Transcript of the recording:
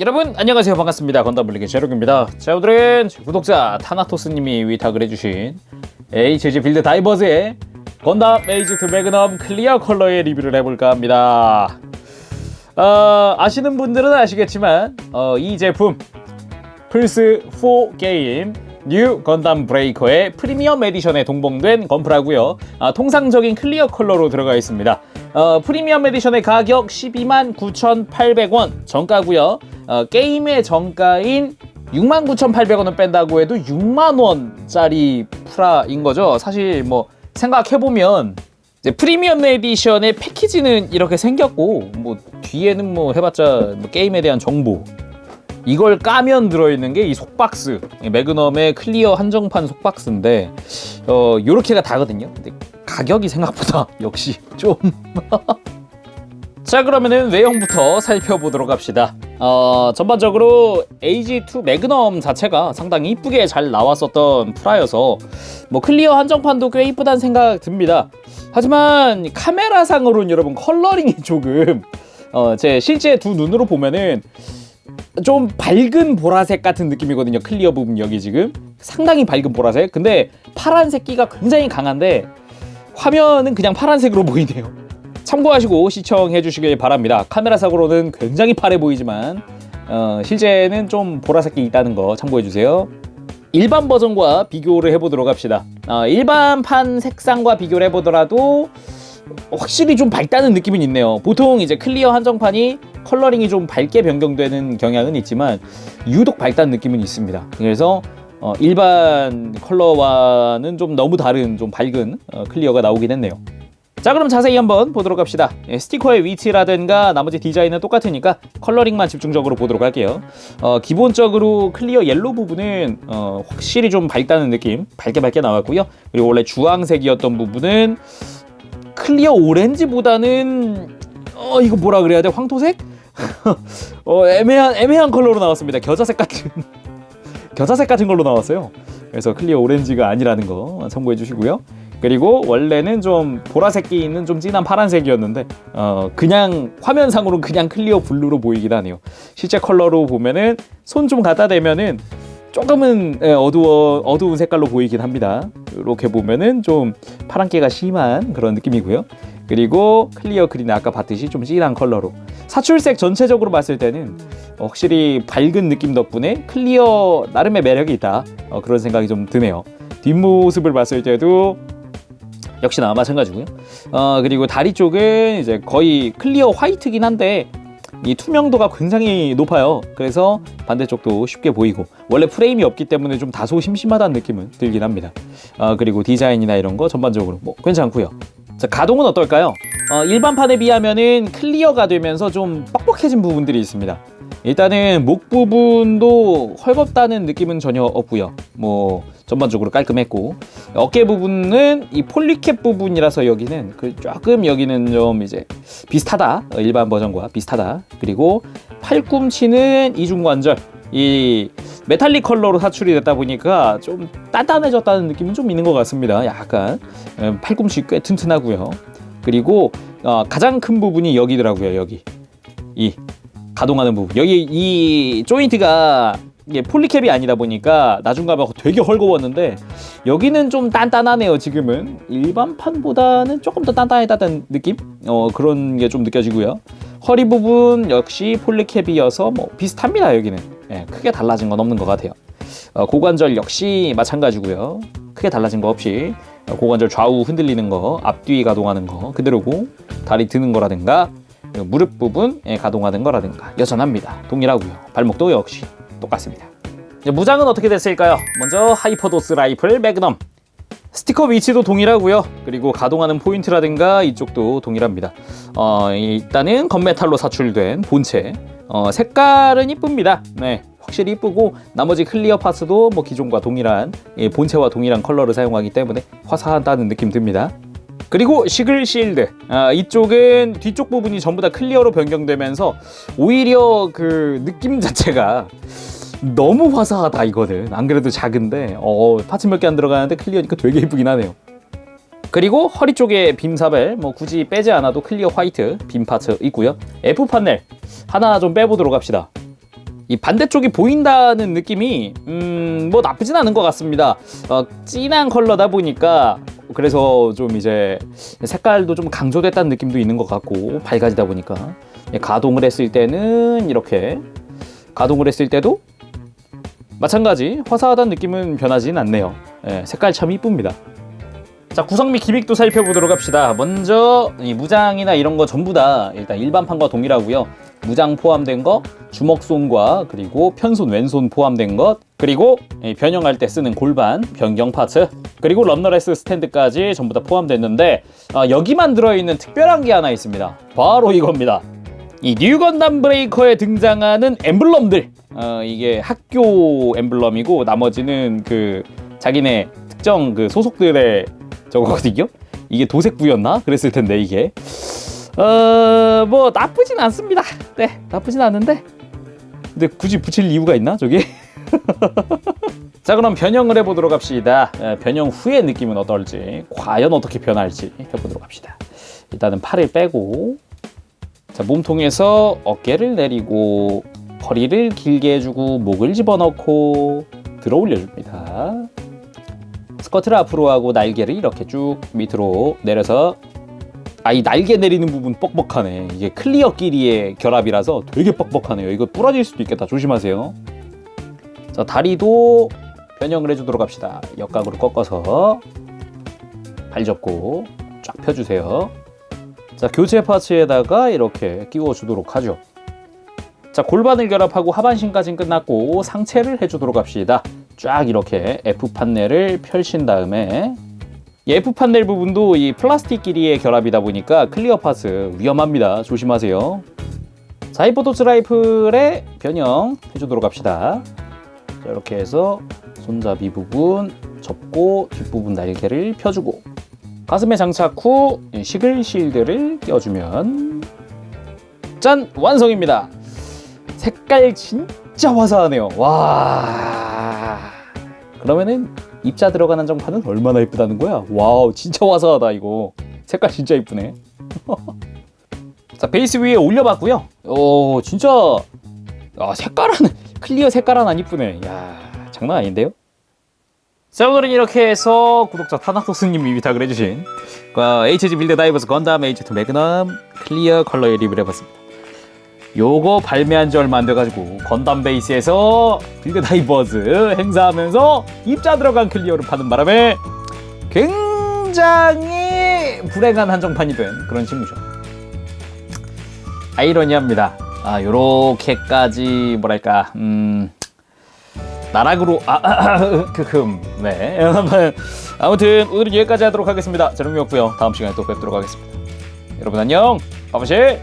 여러분 안녕하세요. 반갑습니다. 건담블리기 제록입니다. 자 오늘은 구독자 타나토스님이 위탁을 해주신 HG 빌드 다이버즈의 건담 에이지 2 매그넘 클리어 컬러의 리뷰를 해볼까 합니다. 어, 아시는 분들은 아시겠지만 어, 이 제품 플스4 게임 뉴 건담 브레이커의 프리미엄 에디션에 동봉된 건프라고요. 아, 통상적인 클리어 컬러로 들어가 있습니다. 어, 프리미엄 에디션의 가격 12만 9,800원 정가고요 어, 게임의 정가인 69,800원을 뺀다고 해도 6만원짜리 프라인 거죠. 사실 뭐 생각해보면 이제 프리미엄 에디션의 패키지는 이렇게 생겼고 뭐 뒤에는 뭐 해봤자 뭐 게임에 대한 정보. 이걸 까면 들어있는 게 이 속박스. 이 매그넘의 클리어 한정판 속박스인데 어 요렇게가 다거든요. 근데 가격이 생각보다 역시 좀. 자 그러면은 외형부터 살펴보도록 합시다 어 전반적으로 AG2 매그넘 자체가 상당히 이쁘게 잘 나왔었던 프라여서 뭐 클리어 한정판도 꽤 이쁘다는 생각 듭니다 하지만 카메라상으로는 여러분 컬러링이 조금 어 제 실제 두 눈으로 보면은 좀 밝은 보라색 같은 느낌이거든요. 클리어 부분 여기 지금 상당히 밝은 보라색. 근데 파란색기가 굉장히 강한데 화면은 그냥 파란색으로 보이네요. 참고하시고 시청해 주시길 바랍니다. 카메라상으로는 굉장히 파래 보이지만 어, 실제는 좀 보라색이 있다는 거 참고해 주세요. 일반 버전과 비교를 해보도록 합시다. 어, 일반판 색상과 비교를 해보더라도 확실히 좀 밝다는 느낌은 있네요. 보통 이제 클리어 한정판이 컬러링이 좀 밝게 변경되는 경향은 있지만 유독 밝다는 느낌은 있습니다. 그래서 어, 일반 컬러와는 좀 너무 다른 좀 밝은 어, 클리어가 나오긴 했네요. 자 그럼 자세히 한번 보도록 합시다. 예, 스티커의 위치라든가 나머지 디자인은 똑같으니까 컬러링만 집중적으로 보도록 할게요. 어, 기본적으로 클리어 옐로 부분은 어, 확실히 좀 밝다는 느낌 밝게 밝게 나왔고요. 그리고 원래 주황색이었던 부분은 클리어 오렌지보다는 어 이거 뭐라 그래야 돼? 황토색? 어 애매한 애매한 컬러로 나왔습니다. 겨자색 같은 겨자색 같은 걸로 나왔어요. 그래서 클리어 오렌지가 아니라는 거 참고해 주시고요 그리고 원래는 좀 보라색기 있는 좀 진한 파란색이었는데 어 그냥 화면상으로는 그냥 클리어 블루로 보이긴 하네요 실제 컬러로 보면은 손 좀 갖다 대면은 조금은 예, 어두워 어두운 색깔로 보이긴 합니다. 이렇게 보면은 좀 파란기가 심한 그런 느낌이고요. 그리고 클리어 그린 아까 봤듯이 좀 진한 컬러로 사출색 전체적으로 봤을 때는 어, 확실히 밝은 느낌 덕분에 클리어 나름의 매력이 있다 어, 그런 생각이 좀 드네요. 뒷모습을 봤을 때도 역시나 마찬가지고요. 어, 그리고 다리 쪽은 이제 거의 클리어 화이트긴 한데 이 투명도가 굉장히 높아요. 그래서 반대쪽도 쉽게 보이고 원래 프레임이 없기 때문에 좀 다소 심심하다는 느낌은 들긴 합니다. 아, 그리고 디자인이나 이런 거 전반적으로 뭐 괜찮고요. 자, 가동은 어떨까요? 어, 일반판에 비하면은 클리어가 되면서 좀 뻑뻑해진 부분들이 있습니다. 일단은 목 부분도 헐겁다는 느낌은 전혀 없고요. 뭐 전반적으로 깔끔했고 어깨 부분은 이 폴리캡 부분이라서 여기는 그 조금 여기는 좀 이제 비슷하다 어, 일반 버전과 비슷하다. 그리고 팔꿈치는 이중관절 이 메탈릭 컬러로 사출이 됐다 보니까 좀 단단해졌다는 느낌은 좀 있는 것 같습니다. 약간 음, 팔꿈치 꽤 튼튼하고요. 그리고 어, 가장 큰 부분이 여기더라고요 여기. 이 가동하는 부분. 여기 이 조인트가 이게 폴리캡이 아니다 보니까 나중 가면 되게 헐거웠는데 여기는 좀 단단하네요 지금은. 일반판보다는 조금 더 단단하다는 느낌? 어 그런 게 좀 느껴지고요. 허리 부분 역시 폴리캡이어서 뭐 비슷합니다 여기는. 예, 크게 달라진 건 없는 것 같아요. 어, 고관절 역시 마찬가지고요. 크게 달라진 거 없이 어, 고관절 좌우 흔들리는 거 앞뒤 가동하는 거 그대로고 다리 드는 거라든가 무릎 부분 에 가동하는 거라든가 여전합니다 동일하고요 발목도 역시 똑같습니다. 무장은 어떻게 됐을까요? 먼저 하이퍼도스 라이플 매그넘 스티커 위치도 동일하고요. 그리고 가동하는 포인트라든가 이쪽도 동일합니다. 어, 일단은 건메탈로 사출된 본체 어, 색깔은 이쁩니다. 네, 확실히 이쁘고 나머지 클리어 파츠도 뭐 기존과 동일한 예, 본체와 동일한 컬러를 사용하기 때문에 화사하다는 느낌 듭니다. 그리고 시글 실드. 아, 이쪽은 뒤쪽 부분이 전부 다 클리어로 변경되면서 오히려 그 느낌 자체가 너무 화사하다 이거는. 안 그래도 작은데. 어, 파츠 몇 개 안 들어가는데 클리어니까 되게 예쁘긴 하네요. 그리고 허리 쪽에 빔 사벨. 뭐 굳이 빼지 않아도 클리어 화이트 빔 파츠 있고요. F 판넬. 하나 좀 빼보도록 합시다. 이 반대쪽이 보인다는 느낌이 음, 뭐 나쁘진 않은 것 같습니다. 어, 진한 컬러다 보니까 그래서 좀 이제 색깔도 좀 강조됐다는 느낌도 있는 것 같고 밝아지다 보니까 예, 가동을 했을 때는 이렇게 가동을 했을 때도 마찬가지 화사하다는 느낌은 변하진 않네요. 예, 색깔 참 이쁩니다. 자 구성 및 기믹도 살펴보도록 합시다. 먼저 이 무장이나 이런 거 전부 다 일단 일반판과 동일하고요. 무장 포함된 거, 주먹손과 그리고 편손 왼손 포함된 것, 그리고 이 변형할 때 쓰는 골반, 변경 파츠, 그리고 럼너레스 스탠드까지 전부 다 포함됐는데 아, 여기만 들어있는 특별한 게 하나 있습니다. 바로 이겁니다. 이 뉴건담 브레이커에 등장하는 엠블럼들 어, 이게 학교 엠블럼이고 나머지는 그 자기네 특정 그 소속들의 저거거든요. 이게 도색부였나? 그랬을 텐데 이게 어 뭐 나쁘진 않습니다. 네 나쁘진 않은데 근데 굳이 붙일 이유가 있나 저기? 자 그럼 변형을 해보도록 합시다. 에, 변형 후의 느낌은 어떨지 과연 어떻게 변할지 해보도록 합시다. 일단은 팔을 빼고 자 몸통에서 어깨를 내리고 허리를 길게 해주고 목을 집어넣고 들어 올려줍니다. 스커트를 앞으로 하고 날개를 이렇게 쭉 밑으로 내려서 아 이 날개 내리는 부분 뻑뻑하네. 이게 클리어 끼리의 결합이라서 되게 뻑뻑하네요. 이거 부러질 수도 있겠다. 조심하세요. 자 다리도 변형을 해주도록 합시다. 역각으로 꺾어서 발 접고 쫙 펴주세요. 자 교체 파츠에다가 이렇게 끼워 주도록 하죠. 자 골반을 결합하고 하반신까지는 끝났고 상체를 해주도록 합시다. 쫙 이렇게 F 판넬을 펼친 다음에 이 F 판넬 부분도 이 플라스틱 끼리의 결합이다 보니까 클리어 파츠 위험합니다. 조심하세요. 자, 하이퍼도스 라이플의 변형 해주도록 합시다. 자, 이렇게 해서 손잡이 부분 접고 뒷부분 날개를 펴주고 가슴에 장착 후이 시글 실드를 껴주면 짠 완성입니다. 색깔 진짜 화사하네요. 와. 그러면은 입자 들어간 한정판은 얼마나 이쁘다는 거야? 와우, 진짜 화사하다 이거. 색깔 진짜 이쁘네. 자, 베이스 위에 올려봤고요. 오, 진짜 아, 색깔 하나 클리어 색깔 하나 이쁘네. 야, 장난 아닌데요? 자, 오늘은 이렇게 해서 구독자 타나토스님이 위탁을 해주신 그 HG 빌드 다이버스 건담 H2 매그넘 클리어 컬러의 리뷰를 해봤습니다. 요거 발매한 지 얼마 안 돼가지고 건담 베이스에서 빌드 다이버즈 행사하면서 입자 들어간 클리어를 파는 바람에 굉장히 불행한 한정판이 된 그런 친구죠. 아이러니합니다. 아 요렇게까지 뭐랄까 음 나락으로 아 크흠 네 아무튼 오늘은 여기까지 하도록 하겠습니다. 저는 미였고요. 다음 시간에 또 뵙도록 하겠습니다. 여러분 안녕. 바보실